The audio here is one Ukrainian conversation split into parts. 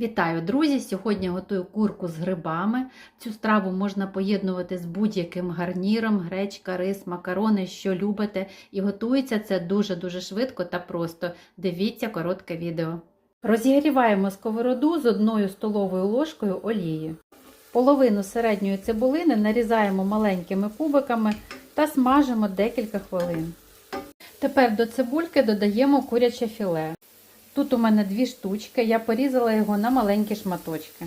Вітаю, друзі! Сьогодні готую курку з грибами. Цю страву можна поєднувати з будь-яким гарніром, гречка, рис, макарони, що любите. І готується це дуже-дуже швидко та просто. Дивіться коротке відео. Розігріваємо сковороду з одною столовою ложкою олії. Половину середньої цибулини нарізаємо маленькими кубиками та смажимо декілька хвилин. Тепер до цибульки додаємо куряче філе. Тут у мене дві штучки, я порізала його на маленькі шматочки.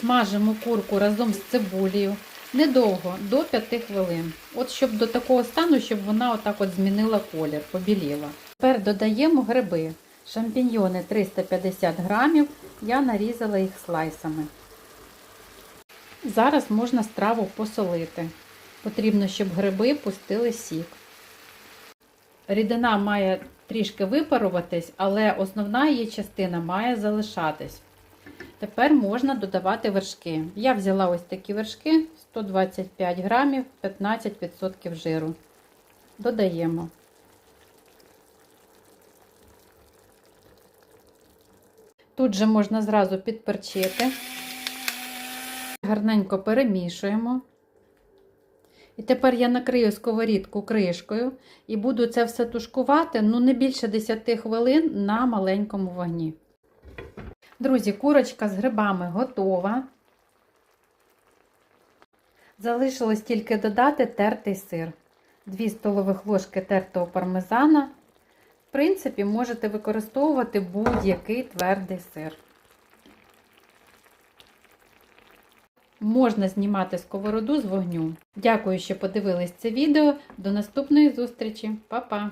Смажимо курку разом з цибулею недовго, до 5 хвилин. От щоб до такого стану, щоб вона отак от змінила колір, побіліла. Тепер додаємо гриби. Шампіньйони 350 грамів, я нарізала їх слайсами. Зараз можна страву посолити. Потрібно, щоб гриби пустили сік. Рідина має трішки випаруватись, але основна її частина має залишатись. Tепер можна додавати вершки. Я взяла ось такі вершки 125 грамів, 15% жиру. Додаємо. Тут же можна зразу підперчити. Гарненько перемішуємо. І тепер я накрию сковорідку кришкою і буду це все тушкувати ну не більше 10 хвилин на маленькому вогні. Друзі, курочка з грибами готова. Залишилось тільки додати тертий сир. 2 столових ложки тертого пармезана. В принципі, можете використовувати будь-який твердий сир. Можна знімати сковороду з вогню. Дякую, що подивились це відео. До наступної зустрічі. Па-па!